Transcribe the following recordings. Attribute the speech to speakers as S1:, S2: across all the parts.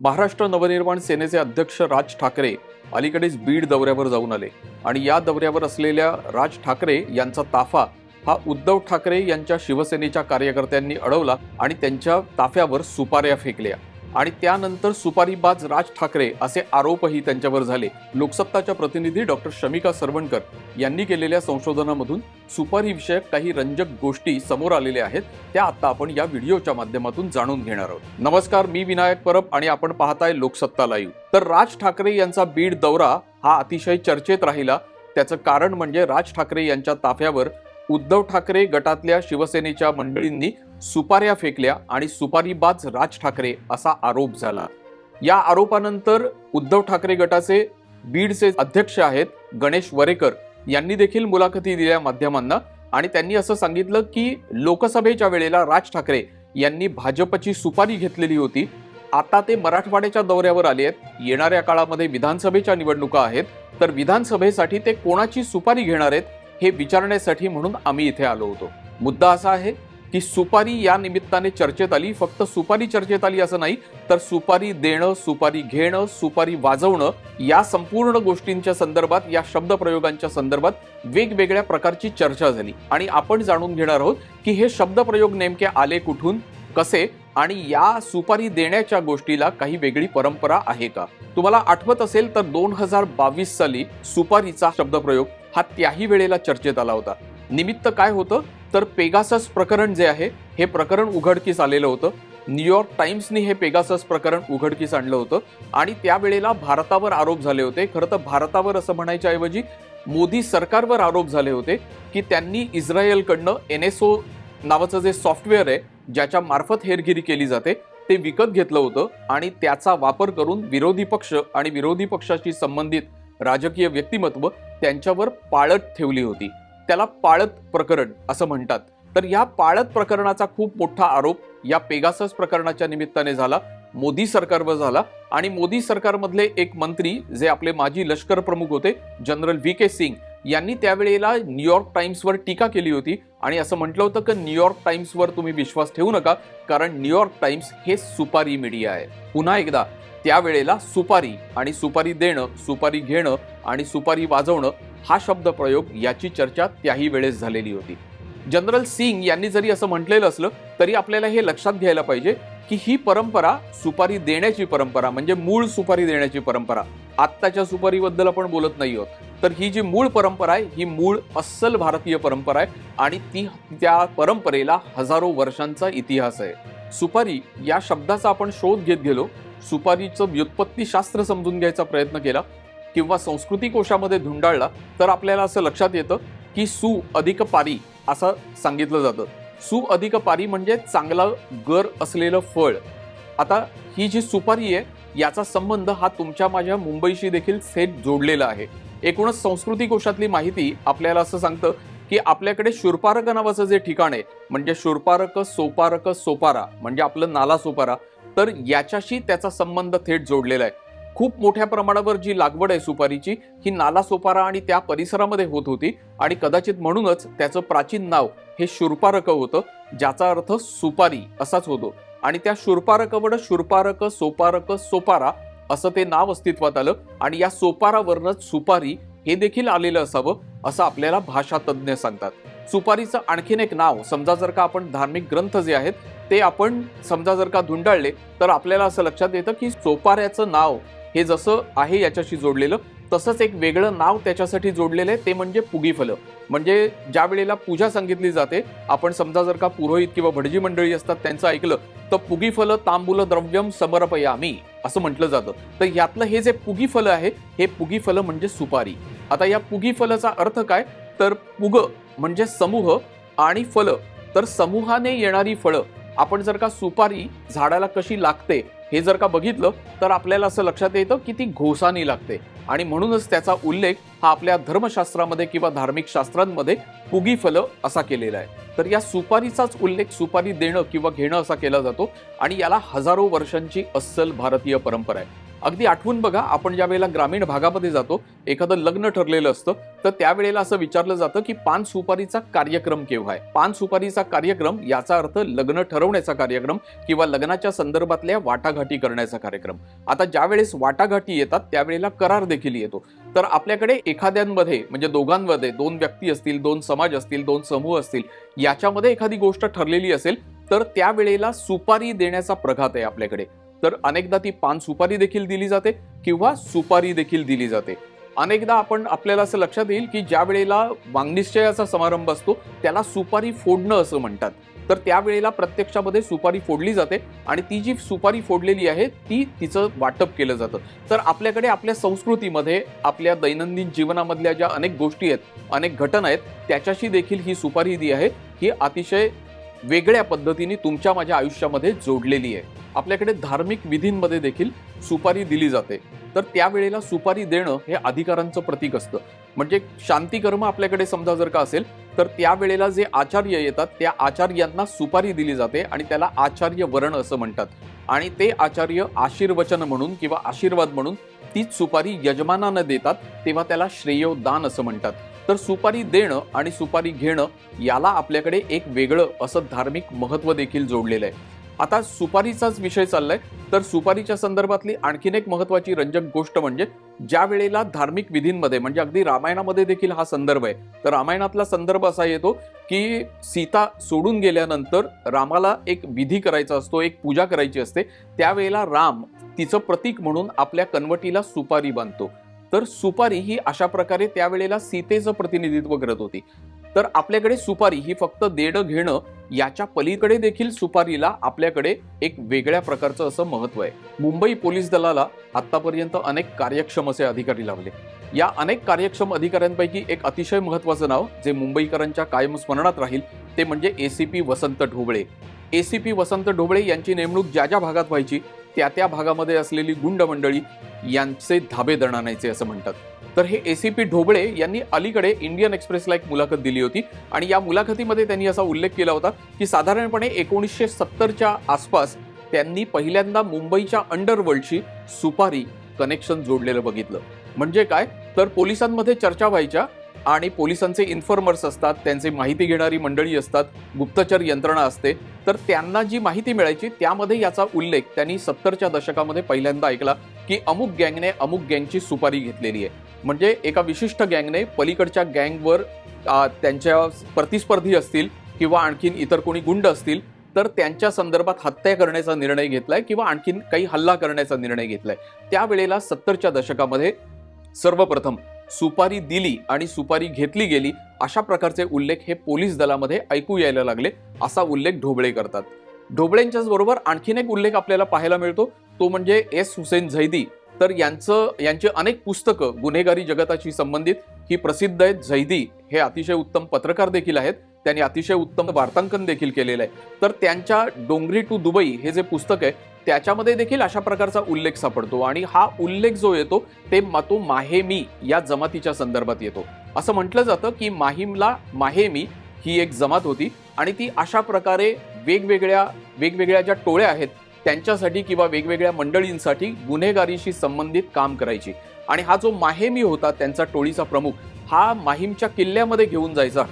S1: महाराष्ट्र नवनिर्माण सेनेचे अध्यक्ष राज ठाकरे अलीकडेच बीड दौऱ्यावर जाऊन आले. आणि या दौऱ्यावर असलेल्या राज ठाकरे यांचा ताफा हा उद्धव ठाकरे यांच्या शिवसेनेच्या कार्यकर्त्यांनी अडवला आणि त्यांच्या ताफ्यावर सुपाऱ्या फेकल्या. आणि त्यानंतर सुपारीबाज राज ठाकरे असे आरोपही त्यांच्यावर झाले. लोकसत्ताच्या प्रतिनिधी डॉक्टर शमिका सरवणकर यांनी केलेल्या संशोधनामधून सुपारी विषयक काही रंजक गोष्टी समोर आलेल्या आहेत. त्या आता आपण या व्हिडिओच्या माध्यमातून जाणून घेणार आहोत. नमस्कार मी विनायक परब आणि आपण पाहताय लोकसत्ता लाईव्ह. तर राज ठाकरे यांचा बीड दौरा हा अतिशय चर्चेत राहिला. त्याचं कारण म्हणजे राज ठाकरे यांच्या ताफ्यावर उद्धव ठाकरे गटातल्या शिवसेनेच्या मंडळींनी सुपाऱ्या फेकल्या आणि सुपारीबाज राज ठाकरे असा आरोप झाला. या आरोपानंतर उद्धव ठाकरे गटाचे बीडचे अध्यक्ष आहेत गणेश वरेकर यांनी देखील मुलाखती दिल्या माध्यमांना आणि त्यांनी असं सांगितलं की लोकसभेच्या वेळेला राज ठाकरे यांनी भाजपची सुपारी घेतलेली होती. आता ते मराठवाड्याच्या दौऱ्यावर आले आहेत. येणाऱ्या काळामध्ये विधानसभेच्या निवडणुका आहेत. तर विधानसभेसाठी ते कोणाची सुपारी घेणार आहेत? हे विचारण्यासाठी म्हणून आम्ही इथे आलो होतो. मुद्दा असा आहे की सुपारी या निमित्ताने चर्चेत आली फक्त सुपारी चर्चेत आली असं नाही तर सुपारी देणं सुपारी घेणं सुपारी वाजवणं या संपूर्ण गोष्टींच्या संदर्भात या शब्दप्रयोगांच्या संदर्भात वेगवेगळ्या प्रकारची चर्चा झाली. आणि आपण जाणून घेणार आहोत की हे शब्दप्रयोग नेमके आले कुठून कसे आणि या सुपारी देण्याच्या गोष्टीला काही वेगळी परंपरा आहे का? तुम्हाला आठवत असेल तर दोन हजार बावीस साली सुपारीचा शब्दप्रयोग हा त्याही वेळेला चर्चेत आला होता. निमित्त काय होतं? तर पेगासस प्रकरण जे आहे हे प्रकरण उघडकीस आलेलं होतं. न्यूयॉर्क टाइम्सनी हे पेगासस प्रकरण उघडकीस आणलं होतं. आणि त्यावेळेला भारतावर आरोप झाले होते. खरं तर भारतावर असं म्हणायच्या ऐवजी मोदी सरकारवर आरोप झाले होते की त्यांनी इस्रायलकडनं एन एस ओ नावाचं जे सॉफ्टवेअर आहे ज्याच्या मार्फत हेरगिरी केली जाते ते विकत घेतलं होतं. आणि त्याचा वापर करून विरोधी पक्ष आणि विरोधी पक्षाशी संबंधित राजकीय व्यक्तिमत्व त्यांच्यावर पाळत ठेवली होती. त्याला पाळत प्रकरण असं म्हणतात. तर या पाळत प्रकरणाचा खूप मोठा आरोप या पेगासस प्रकरणाच्या निमित्ताने झाला मोदी सरकारवर झाला आणि मोदी सरकारमधले एक मंत्री जे आपले माजी लष्कर प्रमुख होते जनरल व्ही के सिंग यांनी त्यावेळेला न्यूयॉर्क टाइम्सवर टीका केली होती आणि असं म्हटलं होतं की न्यूयॉर्क टाइम्सवर तुम्ही विश्वास ठेवू नका कारण न्यूयॉर्क टाइम्स हे सुपारी मीडिया आहे. पुन्हा एकदा त्यावेळेला सुपारी आणि सुपारी देणं सुपारी घेणं आणि सुपारी वाजवणं हा शब्द प्रयोग याची चर्चा त्याही वेळेस झालेली होती. जनरल सिंग यांनी जरी असं म्हटलेलं असलं तरी आपल्याला हे लक्षात घ्यायला पाहिजे की ही परंपरा सुपारी देण्याची परंपरा म्हणजे मूळ सुपारी देण्याची परंपरा आत्ताच्या सुपारीबद्दल आपण बोलत नाही आहोत. तर ही जी मूळ परंपरा आहे ही मूळ अस्सल भारतीय परंपरा आहे आणि ती त्या परंपरेला हजारो वर्षांचा इतिहास आहे. सुपारी या शब्दाचा आपण शोध घेत गेलो. सुपारीचं व्युत्पत्तीशास्त्र समजून घ्यायचा प्रयत्न केला किंवा संस्कृती कोशामध्ये धुंडाळला तर आपल्याला असं लक्षात येतं की सु अधिक पारी असं सांगितलं जातं. सु अधिक पारी म्हणजे चांगला गर असलेलं फळ. आता ही जी सुपारी आहे याचा संबंध हा तुमच्या माझ्या मुंबईशी देखील थेट जोडलेला आहे. एकूणच संस्कृती कोशातली माहिती आपल्याला असं सांगतं की आपल्याकडे शुरपारक नावाचं जे ठिकाण आहे म्हणजे शुरपारक सोपारक सोपारा म्हणजे आपलं नाला सोपारा तर याच्याशी त्याचा संबंध थेट जोडलेला आहे. खूप मोठ्या प्रमाणावर जी लागवड आहे सुपारीची ही नाला सोपारा आणि त्या परिसरामध्ये होत होती आणि कदाचित म्हणूनच त्याचं प्राचीन नाव हे शुरपारक होतं ज्याचा अर्थ सुपारी असाच होतो. आणि त्या शूरपारकवड शूरपारक सोपारक सोपारा असं ते नाव अस्तित्वात आलं. आणि या सोपारावरनच सुपारी हे देखील आलेलं असावं असं आपल्याला भाषा तज्ज्ञ सांगतात. सुपारीचं आणखीन एक नाव समजा जर का आपण धार्मिक ग्रंथ जे आहेत ते आपण समजा जर का धुंडाळले तर आपल्याला असं लक्षात येतं की सोपाऱ्याचं नाव हे जसं आहे याच्याशी जोडलेलं तसंच एक वेगळं नाव त्याच्यासाठी जोडलेलं आहे ते म्हणजे पुगीफलं म्हणजे ज्या वेळेला पूजा सांगितली जाते आपण समजा जर का पुरोहित किंवा भटजी मंडळी असतात त्यांचं ऐकलं तर पुगी फलं तांबूल द्रव्यम समर्पयामी असं म्हटलं जातं. तर यातलं हे जे पुगीफल आहे हे पुगी फलं म्हणजे सुपारी. आता या पुगीफलाचा अर्थ काय? तर पुग म्हणजे समूह आणि फलं. तर समूहाने येणारी फळं. आपण जर का सुपारी झाडाला कशी लागते हे जर का बघितलं तर आपल्याला असं लक्षात येतं की ती घोसानी लागते. आणि म्हणूनच त्याचा उल्लेख हा आपल्या धर्मशास्त्रामध्ये किंवा धार्मिक शास्त्रांमध्ये पुगी फल असा केलेला आहे. तर या सुपारीचाच उल्लेख सुपारी देणं किंवा घेणं असा केला जातो आणि याला हजारो वर्षांची अस्सल भारतीय परंपरा आहे. अगदी आठवून बघा आपण ज्या वेळेला ग्रामीण भागामध्ये जातो एखादं लग्न ठरलेलं असतं तर त्यावेळेला असं विचारलं जातं की पान सुपारीचा कार्यक्रम केव्हा आहे? पान सुपारीचा कार्यक्रम याचा अर्थ लग्न ठरवण्याचा कार्यक्रम किंवा लग्नाच्या संदर्भातल्या वाटाघाटी करण्याचा कार्यक्रम. आता ज्या वेळेस वाटाघाटी येतात त्यावेळेला करार देखील येतो. तर आपल्याकडे एखाद्यांमध्ये म्हणजे दोघांमध्ये दोन व्यक्ती असतील दोन समाज असतील दोन समूह असतील याच्यामध्ये एखादी गोष्ट ठरलेली असेल तर त्यावेळेला सुपारी देण्याचा प्रघात आहे आपल्याकडे. तर अनेकदा ती पान सुपारी देखील दिली जाते किंवा सुपारी देखील दिली जाते. अनेकदा आपण आपल्याला असं लक्षात येईल की ज्या वेळेला वांगनिश्चयाचा समारंभ असतो त्याला सुपारी फोडणं असं म्हणतात. तर त्यावेळेला प्रत्यक्षामध्ये सुपारी फोडली जाते आणि ती जी सुपारी फोडलेली आहे ती तिचं वाटप केलं जातं. तर आपल्याकडे आपल्या संस्कृतीमध्ये आपल्या दैनंदिन जीवनामधल्या ज्या अनेक गोष्टी आहेत अनेक घटना आहेत त्याच्याशी देखील ही सुपारी जी आहे ही अतिशय वेगळ्या पद्धतीने तुमच्या माझ्या आयुष्यामध्ये जोडलेली आहे. आपल्याकडे धार्मिक विधींमध्ये देखील सुपारी दिली जाते. तर त्यावेळेला सुपारी देणं हे अधिकारांचं प्रतीक असतं. म्हणजे शांतिकर्म आपल्याकडे समजा जर का असेल तर त्यावेळेला जे आचार्य येतात त्या आचार्यांना सुपारी दिली जाते आणि त्याला आचार्य वर्ण असं म्हणतात. आणि ते आचार्य आशीर्वचन म्हणून किंवा आशीर्वाद म्हणून तीच सुपारी यजमानानं देतात तेव्हा त्याला श्रेयोदान असं म्हणतात. तर सुपारी देणं आणि सुपारी घेणं याला आपल्याकडे एक वेगळं असं धार्मिक महत्त्व देखील जोडलेलं आहे. आता सुपारीचाच विषय चाललाय. तर सुपारीच्या संदर्भातली आणखीन एक महत्वाची रंजक गोष्ट म्हणजे ज्या वेळेला धार्मिक विधींमध्ये म्हणजे अगदी रामायणामध्ये देखील हा संदर्भ आहे. तर रामायणातला संदर्भ असा येतो की सीता सोडून गेल्यानंतर रामाला एक विधी करायचा असतो एक पूजा करायची असते. त्यावेळेला राम तिचं प्रतीक म्हणून आपल्या कनवटीला सुपारी बांधतो. तर सुपारी ही अशा प्रकारे त्यावेळेला सीतेचं प्रतिनिधित्व करत होती. तर आपल्याकडे सुपारी ही फक्त देणं घेणं याच्या पलीकडे देखील सुपारीला आपल्याकडे एक वेगळ्या प्रकारचं असं महत्त्व आहे. मुंबई पोलीस दलाला आतापर्यंत अनेक कार्यक्षम असे अधिकारी लावले. या अनेक कार्यक्षम अधिकाऱ्यांपैकी एक अतिशय महत्वाचं नाव जे मुंबईकरांच्या कायम स्मरणात राहील ते म्हणजे एसीपी वसंत ढोबळे. एसीपी वसंत ढोबळे यांची नेमणूक ज्या ज्या भागात व्हायची त्या त्या भागामध्ये असलेली गुंड मंडळी यांचे धाबे दणानायचे असं म्हणतात. तर हे एसीपी ढोबळे यांनी अलीकडे इंडियन एक्सप्रेसला एक मुलाखत दिली होती आणि या मुलाखतीमध्ये त्यांनी असा उल्लेख केला होता की साधारणपणे एकोणीसशे सत्तरच्या आसपास त्यांनी पहिल्यांदा मुंबईच्या अंडरवर्ल्डशी सुपारी कनेक्शन जोडलेलं बघितलं. म्हणजे काय? तर पोलिसांमध्ये चर्चा व्हायच्या आणि पोलिसांचे इन्फॉर्मर्स असतात त्यांचे माहिती घेणारी मंडळी असतात गुप्तचर यंत्रणा असते तर त्यांना जी माहिती मिळायची त्यामध्ये याचा उल्लेख त्यांनी सत्तरच्या दशकामध्ये पहिल्यांदा ऐकला की अमुक गँगने अमुक गँगची सुपारी घेतलेली आहे. म्हणजे एका विशिष्ट गँगने पलीकडच्या गँगवर त्यांच्या प्रतिस्पर्धी असतील किंवा आणखीन इतर कोणी गुंड असतील तर त्यांच्या संदर्भात हत्या करण्याचा निर्णय घेतलाय किंवा आणखीन काही हल्ला करण्याचा निर्णय घेतलाय. त्यावेळेला सत्तरच्या दशकामध्ये सर्वप्रथम सुपारी दिली आणि सुपारी घेतली गेली अशा प्रकारचे उल्लेख हे पोलीस दलामध्ये ऐकू यायला लागले असा उल्लेख ढोबळे करतात. ढोबळेंच्याच बरोबर आणखीन एक उल्लेख आपल्याला पाहायला मिळतो तो म्हणजे एस. हुसेन झैदी. तर यांचं यांची अनेक पुस्तकं गुन्हेगारी जगताशी संबंधित ही प्रसिद्ध आहेत. झैदी हे अतिशय उत्तम पत्रकार देखील आहेत. त्यांनी अतिशय उत्तम वार्तांकन देखील केलेलं आहे. तर त्यांच्या डोंगरी टू दुबई हे जे पुस्तक आहे त्याच्यामध्ये देखील अशा प्रकारचा उल्लेख सापडतो आणि हा उल्लेख जो येतो ते मा- तो माहेमी या जमातीच्या संदर्भात येतो. असं म्हटलं जातं की माहीमला माहेमी ही एक जमात होती आणि ती अशा प्रकारे वेगवेगळ्या वेगवेगळ्या ज्या टोळ्या आहेत त्यांच्यासाठी किंवा वेगवेगळ्या मंडळींसाठी गुन्हेगारीशी संबंधित काम करायची. आणि हा जो माहेमी होता त्यांचा टोळीचा प्रमुख हा माहीमच्या किल्ल्यामध्ये घेऊन जायचा.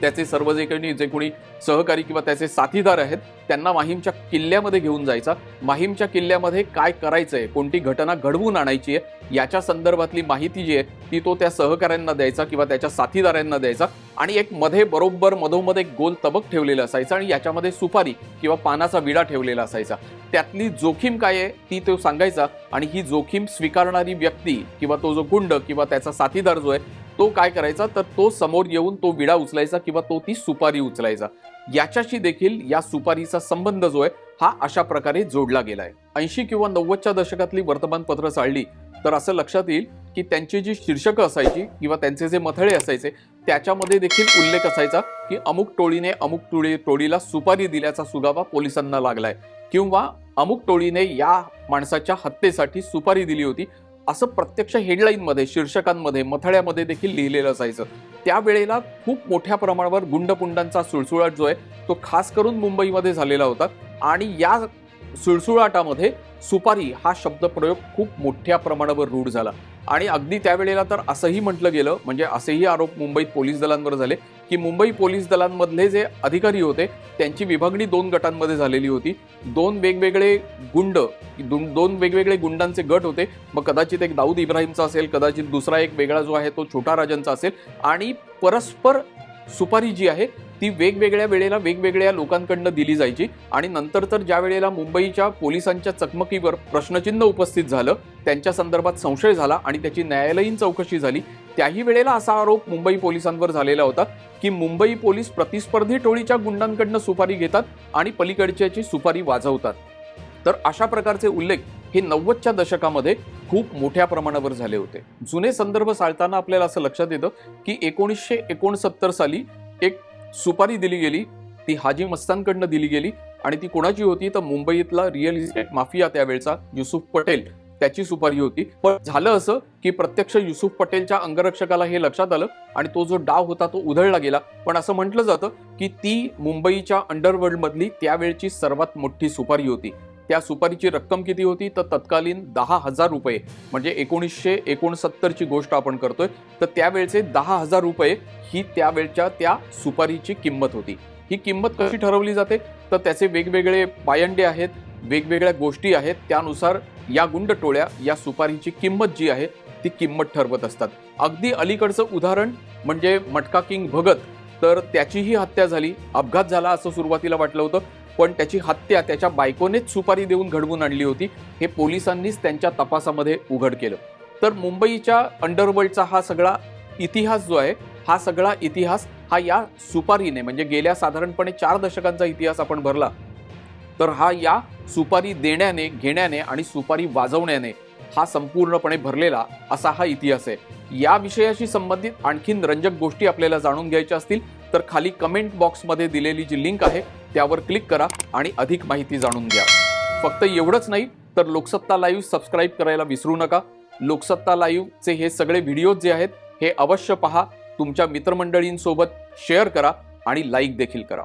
S1: त्याचे सर्व जे काही जे कोणी सहकारी किंवा त्याचे साथीदार आहेत त्यांना माहीमच्या किल्ल्यामध्ये घेऊन जायचा. माहीमच्या किल्ल्यामध्ये काय करायचंय कोणती घटना घडवून आणायची आहे याच्या संदर्भातली माहिती जी आहे ती तो त्या सहकाऱ्यांना द्यायचा किंवा त्याच्या साथीदारांना द्यायचा आणि एक मध्ये बरोबर मधोमध एक गोल तबक ठेवलेला असायचा आणि याच्यामध्ये सुपारी किंवा पानाचा विडा ठेवलेला असायचा. त्यातली जोखीम काय आहे ती तो सांगायचा आणि ही जोखीम स्वीकारणारी व्यक्ती किंवा तो जो गुंड किंवा त्याचा साथीदार जो आहे तो काय करायचा? तर तो समोर येऊन तो विडा उचलायचा किंवा तो ती सुपारी उचलायचा. याच्याशी देखील या सुपारीचा संबंध जो आहे हा अशा प्रकारे जोडला गेलाय ऐंशी किंवा नव्वदच्या दशकातली वर्तमानपत्र चालली तर असं लक्षात येईल की त्यांची जी शीर्षकं असायची किंवा त्यांचे जे मथळे असायचे त्याच्यामध्ये देखील उल्लेख असायचा की अमुक टोळीने अमुक टोळी टोळीला सुपारी दिल्याचा सुगावा पोलिसांना लागलाय. किंवा अमुक टोळीने या माणसाच्या हत्येसाठी सुपारी दिली होती असं प्रत्यक्ष हेडलाईनमध्ये शीर्षकांमध्ये मथळ्यामध्ये देखील लिहिलेलं असायचं. त्यावेळेला खूप मोठ्या प्रमाणावर गुंडपुंडांचा सुळसुळाट जो आहे तो खास करून मुंबईमध्ये झालेला होता. आणि या सुळसुळाटामध्ये सुपारी हा शब्दप्रयोग खूप मोठ्या प्रमाणावर रूढ झाला. आणि अगदी त्यावेळेला तर असंही म्हटलं गेलं म्हणजे असेही आरोप मुंबईत पोलीस दलांवर झाले की मुंबई पोलीस दलांमधले जे अधिकारी होते त्यांची विभागणी दोन गटांमध्ये झालेली होती. दोन वेगवेगळे गुंड दोन दोन वेगवेगळे गुंडांचे गट होते. मग कदाचित एक दाऊद इब्राहिमचा असेल कदाचित दुसरा एक वेगळा जो आहे तो छोटा राजांचा असेल. आणि परस्पर सुपारी जी आहे ती वेगवेगळ्या वेळेला वेगवेगळ्या लोकांकडनं दिली जायची आणि नंतर तर ज्या वेळेला मुंबईच्या पोलिसांच्या चकमकीवर प्रश्नचिन्ह उपस्थित झालं त्यांच्या संदर्भात संशय झाला आणि त्याची न्यायालयीन चौकशी झाली त्याही वेळेला असा आरोप मुंबई पोलिसांवर झालेला होता की मुंबई पोलीस प्रतिस्पर्धी टोळीच्या गुंडांकडनं सुपारी घेतात आणि पलीकडच्याची सुपारी वाजवतात. तर अशा प्रकारचे उल्लेख हे नव्वदच्या दशकामध्ये खूप मोठ्या प्रमाणावर झाले होते. जुने संदर्भ साळताना आपल्याला असं लक्षात येतं की एकोणीसशे एकोणसत्तर साली एक सुपारी दिली गेली ती हाजी मस्तानकडनं दिली गेली आणि ती कोणाची होती? तर मुंबईतला रिअल इस्टेट माफिया त्यावेळचा युसुफ पटेल त्याची सुपारी होती. पण झालं असं की प्रत्यक्ष युसुफ पटेलच्या अंगरक्षकाला हे लक्षात आलं आणि तो जो डाव होता तो उधळला गेला. पण असं म्हटलं जातं की ती मुंबईच्या अंडरवर्ल्डमधली त्यावेळची सर्वात मोठी सुपारी होती. त्या सुपारीची रक्कम किती होती? तर तत्कालीन दहा हजार रुपये. म्हणजे एकोणीसशे एकोणसत्तरची गोष्ट आपण करतोय. तर त्यावेळचे दहा हजार रुपये ही त्यावेळच्या त्या सुपारीची किंमत होती. ही किंमत कशी ठरवली जाते? तर त्याचे वेगवेगळे पायंडे आहेत वेगवेगळ्या गोष्टी आहेत. त्यानुसार या गुंड टोळ्या या सुपारीची किंमत जी आहे ती किंमत ठरवत असतात. अगदी अलीकडचं उदाहरण म्हणजे मटका किंग भगत. तर त्याचीही हत्या झाली. अपघात झाला असं सुरुवातीला वाटलं होतं. पण त्याची हत्या त्याच्या बायकोनेच सुपारी देऊन घडवून आणली होती. हे पोलिसांनीच त्यांच्या तपासामध्ये उघड केलं. तर मुंबईच्या अंडरवर्ल्डचा हा सगळा इतिहास जो आहे हा सगळा इतिहास हा या सुपारीने म्हणजे गेल्या साधारणपणे चार दशकांचा इतिहास आपण भरला तर हा या सुपारी देण्याने घेण्याने आणि सुपारी वाजवण्याने हा संपूर्णपणे भरलेला असा हा इतिहास आहे. या विषयाशी संबंधित आणखीन रंजक गोष्टी आपल्याला जाणून घ्यायच्या असतील तर खाली कमेंट बॉक्समध्ये दिलेली जी लिंक आहे त्यावर क्लिक करा आणि अधिक माहिती जाणून घ्या. फक्त एवढंच नाही तर लोकसत्ता लाईव्ह सबस्क्राईब करायला विसरू नका. लोकसत्ता लाईव्हचे हे सगळे व्हिडिओ जे आहेत हे अवश्य पहा. तुमच्या मित्रमंडळींसोबत शेअर करा आणि लाईक देखील करा.